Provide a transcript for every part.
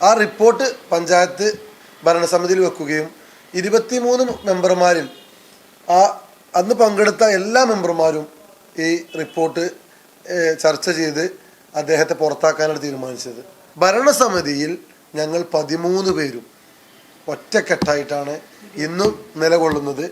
ആ റിപ്പോർട്ട് പഞ്ചായത്ത് ഭരണസമിതിയിൽ വെക്കുകയും ഇരുപത്തിമൂന്ന് മെമ്പർമാരിൽ ആ അന്ന് പങ്കെടുത്ത എല്ലാ മെമ്പർമാരും ഈ റിപ്പോർട്ട് ചർച്ച ചെയ്ത് അദ്ദേഹത്തെ പുറത്താക്കാനാണ് തീരുമാനിച്ചത്. ഭരണസമിതിയിൽ ഞങ്ങൾ പതിമൂന്ന് പേരും ഒറ്റക്കെട്ടായിട്ടാണ് ഇന്നും നിലകൊള്ളുന്നത്.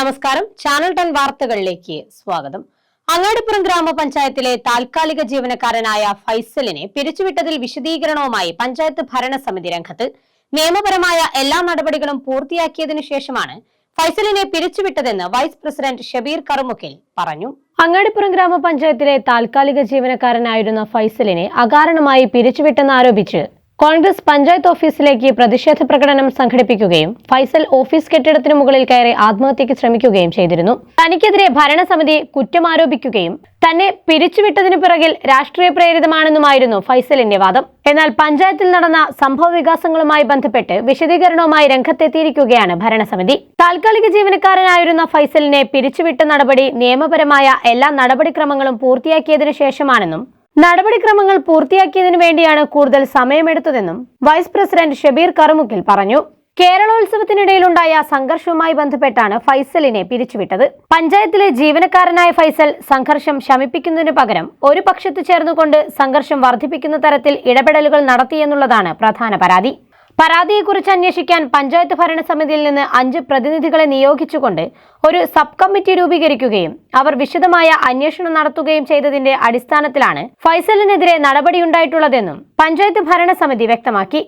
നമസ്കാരം. ചാനൽ ടെൻ വാർത്തകളിലേക്ക് സ്വാഗതം. അങ്ങാടിപ്പുറം ഗ്രാമപഞ്ചായത്തിലെ താൽക്കാലിക ജീവനക്കാരനായ ഫൈസലിനെ പിരിച്ചുവിട്ടതിൽ വിശദീകരണവുമായി പഞ്ചായത്ത് ഭരണസമിതി രംഗത്ത്. നിയമപരമായ എല്ലാ നടപടികളും പൂർത്തിയാക്കിയതിനു ശേഷമാണ് ഫൈസലിനെ പിരിച്ചുവിട്ടതെന്ന് വൈസ് പ്രസിഡന്റ് ഷബീർ കറുമുക്കിൽ പറഞ്ഞു. അങ്ങാടിപ്പുറം ഗ്രാമപഞ്ചായത്തിലെ താൽക്കാലിക ജീവനക്കാരനായിരുന്ന ഫൈസലിനെ അകാരണമായി പിരിച്ചുവിട്ടെന്നാരോപിച്ച് കോൺഗ്രസ് പഞ്ചായത്ത് ഓഫീസിലേക്ക് പ്രതിഷേധ പ്രകടനം സംഘടിപ്പിക്കുകയും ഫൈസൽ ഓഫീസ് കെട്ടിടത്തിനു മുകളിൽ കയറി ആത്മഹത്യക്ക് ശ്രമിക്കുകയും ചെയ്തിരുന്നു. തനിക്കെതിരെ ഭരണസമിതി കുറ്റമാരോപിക്കുകയും തന്നെ പിരിച്ചുവിട്ടതിനു പിറകിൽ രാഷ്ട്രീയ പ്രേരിതമാണെന്നുമായിരുന്നു ഫൈസലിന്റെ വാദം. എന്നാൽ പഞ്ചായത്തിൽ നടന്ന സംഭവ വികാസങ്ങളുമായി ബന്ധപ്പെട്ട് വിശദീകരണവുമായി രംഗത്തെത്തിയിരിക്കുകയാണ് ഭരണസമിതി. താൽക്കാലിക ജീവനക്കാരനായിരുന്ന ഫൈസലിനെ പിരിച്ചുവിട്ട നടപടി നിയമപരമായ എല്ലാ നടപടിക്രമങ്ങളും പൂർത്തിയാക്കിയതിനു ശേഷമാണെന്നും നടപടിക്രമങ്ങൾ പൂർത്തിയാക്കിയതിനു വേണ്ടിയാണ് കൂടുതൽ സമയമെടുത്തതെന്നും വൈസ് പ്രസിഡന്റ് ഷബീർ കറുമുക്കിൽ പറഞ്ഞു. കേരളോത്സവത്തിനിടയിലുണ്ടായ സംഘർഷവുമായി ബന്ധപ്പെട്ടാണ് ഫൈസലിനെ പിരിച്ചുവിട്ടത്. പഞ്ചായത്തിലെ ജീവനക്കാരനായ ഫൈസൽ സംഘർഷം ശമിപ്പിക്കുന്നതിനു പകരം ഒരു പക്ഷത്ത് ചേർന്നുകൊണ്ട് സംഘർഷം വർദ്ധിപ്പിക്കുന്ന തരത്തിൽ ഇടപെടലുകൾ നടത്തിയെന്നുള്ളതാണ് പ്രധാന പരാതി. പരാതിയെക്കുറിച്ച് അന്വേഷിക്കാൻ പഞ്ചായത്ത് ഭരണസമിതിയിൽ നിന്ന് അഞ്ച് പ്രതിനിധികളെ നിയോഗിച്ചുകൊണ്ട് ഒരു സബ് കമ്മിറ്റി രൂപീകരിക്കുകയും അവർ വിശദമായ അന്വേഷണം നടത്തുകയും ചെയ്തതിന്റെ അടിസ്ഥാനത്തിലാണ് ഫൈസലിനെതിരെ നടപടിയുണ്ടായിട്ടുള്ളതെന്നും പഞ്ചായത്ത് ഭരണസമിതി വ്യക്തമാക്കി.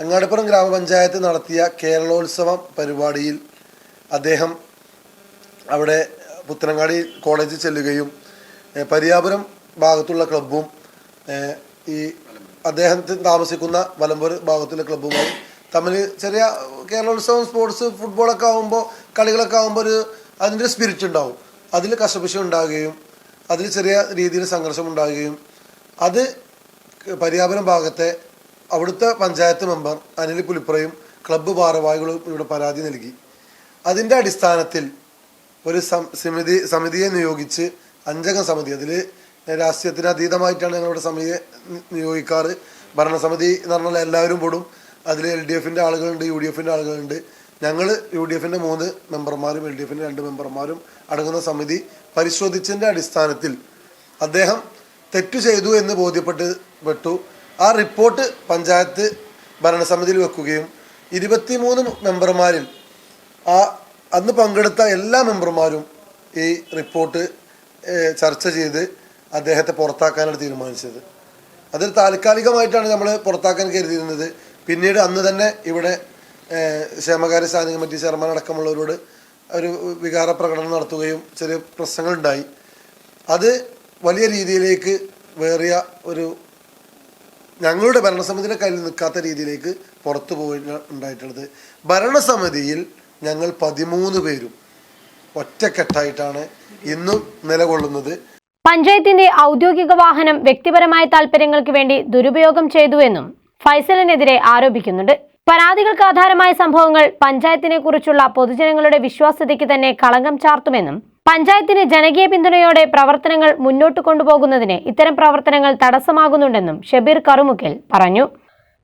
അങ്ങാടിപ്പുറം ഗ്രാമപഞ്ചായത്ത് നടത്തിയ കേരളോത്സവം പരിപാടിയിൽ അദ്ദേഹം അവിടെ പുത്തനങ്ങാടി കോളേജിൽ ചെല്ലുകയും പരിയാപുരം ഭാഗത്തുള്ള ക്ലബ്ബും ഈ അദ്ദേഹത്തിന് താമസിക്കുന്ന വലമ്പൂർ ഭാഗത്തുള്ള ക്ലബ്ബുമായി തമ്മിൽ ചെറിയ കേരളോത്സവം സ്പോർട്സ് ഫുട്ബോളൊക്കെ ആകുമ്പോൾ കളികളൊക്കെ ആകുമ്പോൾ ഒരു അതിന്റെ സ്പിരിറ്റ് ഉണ്ടാവും. അതിൽ കശപിശ ഉണ്ടാകുകയും അതിൽ ചെറിയ രീതിയിൽ സംഘർഷം ഉണ്ടാകുകയും അത് പര്യാപനം ഭാഗത്തെ അവിടുത്തെ പഞ്ചായത്ത് മെമ്പർ അനിൽ പുലിപ്പുറയും ക്ലബ്ബ് ഭാരവാഹികളും ഇവിടെ പരാതി നൽകി. അതിന്റെ അടിസ്ഥാനത്തിൽ ഒരു സമിതി സമിതിയെ നിയോഗിച്ച് അഞ്ചംഗ സമിതി അതിൽ രാഷ്ട്രീയത്തിന് അതീതമായിട്ടാണ് ഞങ്ങളുടെ സമിതിയെ നിയോഗിക്കാറ്. ഭരണസമിതി എന്ന് പറഞ്ഞാൽ എല്ലാവരും പെടും. അതിൽ എൽ ഡി എഫിന്റെ ആളുകളുണ്ട് യു ഡി എഫിന്റെ ആളുകളുണ്ട്. ഞങ്ങൾ യു ഡി എഫിന്റെ മൂന്ന് മെമ്പർമാരും എൽ ഡി എഫിന്റെ രണ്ട് മെമ്പർമാരും അടങ്ങുന്ന സമിതി പരിശോധിച്ചതിന്റെ അടിസ്ഥാനത്തിൽ അദ്ദേഹം തെറ്റു ചെയ്തു എന്ന് ബോധ്യപ്പെട്ട് പെട്ടു. ആ റിപ്പോർട്ട് പഞ്ചായത്ത് ഭരണസമിതിയിൽ വെക്കുകയും ഇരുപത്തിമൂന്ന് മെമ്പർമാരിൽ ആ അന്ന് പങ്കെടുത്ത എല്ലാ മെമ്പർമാരും ഈ റിപ്പോർട്ട് ചർച്ച ചെയ്ത് അദ്ദേഹത്തെ പുറത്താക്കാനാണ് തീരുമാനിച്ചത്. അതിൽ താൽക്കാലികമായിട്ടാണ് നമ്മൾ പുറത്താക്കാൻ കരുതിയിരുന്നത്. പിന്നീട് അന്ന് തന്നെ ഇവിടെ ക്ഷേമകാര്യ സ്ഥാനിക കമ്മിറ്റി ചെയർമാൻ അടക്കമുള്ളവരോട് ഒരു വികാര പ്രകടനം നടത്തുകയും ചെറിയ പ്രശ്നങ്ങളുണ്ടായി. അത് വലിയ രീതിയിലേക്ക് വേറിയ ഒരു ഞങ്ങളുടെ ഭരണസമിതിയുടെ കയ്യിൽ നിൽക്കാത്ത രീതിയിലേക്ക് പുറത്തു പോയി ഉണ്ടായിട്ടുള്ളത്. ഭരണസമിതിയിൽ ഞങ്ങൾ പതിമൂന്ന് പേരും ഒറ്റക്കെട്ടായിട്ടാണ് ഇന്നും നിലകൊള്ളുന്നത്. പഞ്ചായത്തിന്റെ ഔദ്യോഗിക വാഹനം വ്യക്തിപരമായ താൽപര്യങ്ങൾക്ക് വേണ്ടി ദുരുപയോഗം ചെയ്തുവെന്നും ഫൈസലിനെതിരെ ആരോപിക്കുന്നുണ്ട്. പരാതികൾക്ക് ആധാരമായ സംഭവങ്ങൾ പഞ്ചായത്തിനെ കുറിച്ചുള്ള പൊതുജനങ്ങളുടെ വിശ്വാസ്യതയ്ക്ക് തന്നെ കളങ്കം ചാർത്തുമെന്നും പഞ്ചായത്തിന് ജനകീയ പിന്തുണയോടെ പ്രവർത്തനങ്ങൾ മുന്നോട്ട് കൊണ്ടുപോകുന്നതിന് ഇത്തരം പ്രവർത്തനങ്ങൾ തടസ്സമാകുന്നുണ്ടെന്നും ഷബീർ കറുമുക്കിൽ പറഞ്ഞു.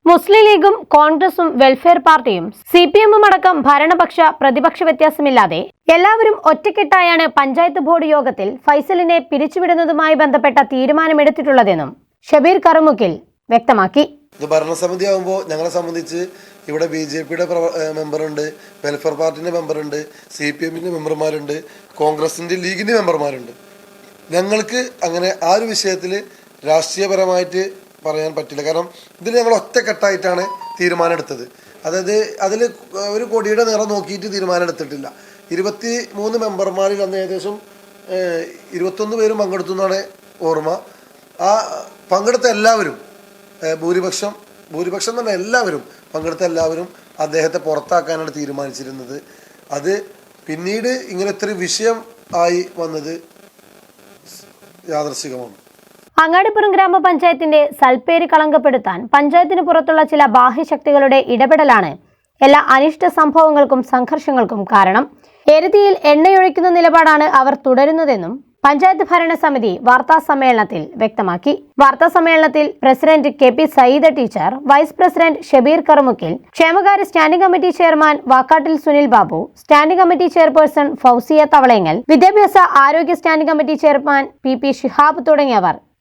മുസ്ലിം ലീഗും കോൺഗ്രസും വെൽഫെയർ പാർട്ടിയും സി പി എമ്മും അടക്കം ഭരണപക്ഷ പ്രതിപക്ഷ വ്യത്യാസമില്ലാതെ എല്ലാവരും ഒറ്റക്കെട്ടായാണ് പഞ്ചായത്ത് ബോർഡ് യോഗത്തിൽ ഫൈസലിനെ പിരിച്ചുവിടുന്നതുമായി ബന്ധപ്പെട്ട തീരുമാനമെടുത്തിട്ടുള്ളതെന്നും ഷബീർ കറുമുക്കിൽ വ്യക്തമാക്കി. ഇത് ഭരണസമിതി ആകുമ്പോൾ ഞങ്ങളെ സംബന്ധിച്ച് ഇവിടെ ബി ജെ പിയുടെ മെമ്പറുണ്ട് വെൽഫെയർ പാർട്ടിന്റെ മെമ്പറുണ്ട് സി പി എമ്മിന്റെ മെമ്പർമാരുണ്ട് കോൺഗ്രസിന്റെ ലീഗിന്റെ മെമ്പർമാരുണ്ട്. ഞങ്ങൾക്ക് അങ്ങനെ ആ ഒരു വിഷയത്തിൽ രാഷ്ട്രീയപരമായിട്ട് പറയാൻ പറ്റില്ല. കാരണം ഇതിൽ ഞങ്ങൾ ഒറ്റക്കെട്ടായിട്ടാണ് തീരുമാനം എടുത്തത് അതായത് അതിൽ ഒരു കൊടിയുടെ നിറം നോക്കിയിട്ട് തീരുമാനം എടുത്തിട്ടില്ല ഇരുപത്തി മൂന്ന് മെമ്പർമാരിൽ അന്ന് ഏകദേശം ഇരുപത്തൊന്ന് പേരും പങ്കെടുത്തു എന്നാണ് ഓർമ്മ. ആ പങ്കെടുത്ത എല്ലാവരും ഭൂരിപക്ഷം ഭൂരിപക്ഷം ഭൂരിപക്ഷം തന്നെ എല്ലാവരും പങ്കെടുത്ത എല്ലാവരും അദ്ദേഹത്തെ പുറത്താക്കാനാണ് തീരുമാനിച്ചിരുന്നത്. അത് പിന്നീട് ഇങ്ങനെ ഇത്ര വിഷയം ആയി വന്നത് യാദർശികമാണ്. അങ്ങാടിപ്പുറം ഗ്രാമപഞ്ചായത്തിന്റെ സൽപ്പേര് കളങ്കപ്പെടുത്താൻ പഞ്ചായത്തിന് പുറത്തുള്ള ചില ബാഹ്യശക്തികളുടെ ഇടപെടലാണ് എല്ലാ അനിഷ്ട സംഭവങ്ങൾക്കും സംഘർഷങ്ങൾക്കും കാരണം. എരുതിയിൽ എണ്ണയൊഴിക്കുന്ന നിലപാടാണ് അവർ തുടരുന്നതെന്നും പഞ്ചായത്ത് ഭരണസമിതി വാർത്താ സമ്മേളനത്തിൽ വ്യക്തമാക്കി. വാർത്താ സമ്മേളനത്തിൽ president K P Sayida teacher vice president Shabeer Karumukkil ക്ഷേമകാര്യ standing committee chairman Vakkattil Sunil Babu standing committee chairperson Fousiya Thavalayangal വിദ്യാഭ്യാസ ആരോഗ്യ standing committee chairman P P Shihab തുടങ്ങിയവർ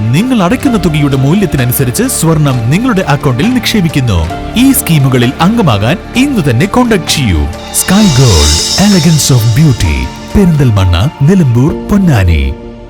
നിങ്ങൾ അടയ്ക്കുന്ന തുകയുടെ മൂല്യത്തിനനുസരിച്ച് സ്വർണം നിങ്ങളുടെ അക്കൗണ്ടിൽ നിക്ഷേപിക്കുന്നു. ഈ സ്കീമുകളിൽ അംഗമാകാൻ ഇന്ന് തന്നെ കോൺടാക്ട് ചെയ്യൂ. Sky gold elegance of beauty Perinthalmanna Nilambur Ponnani.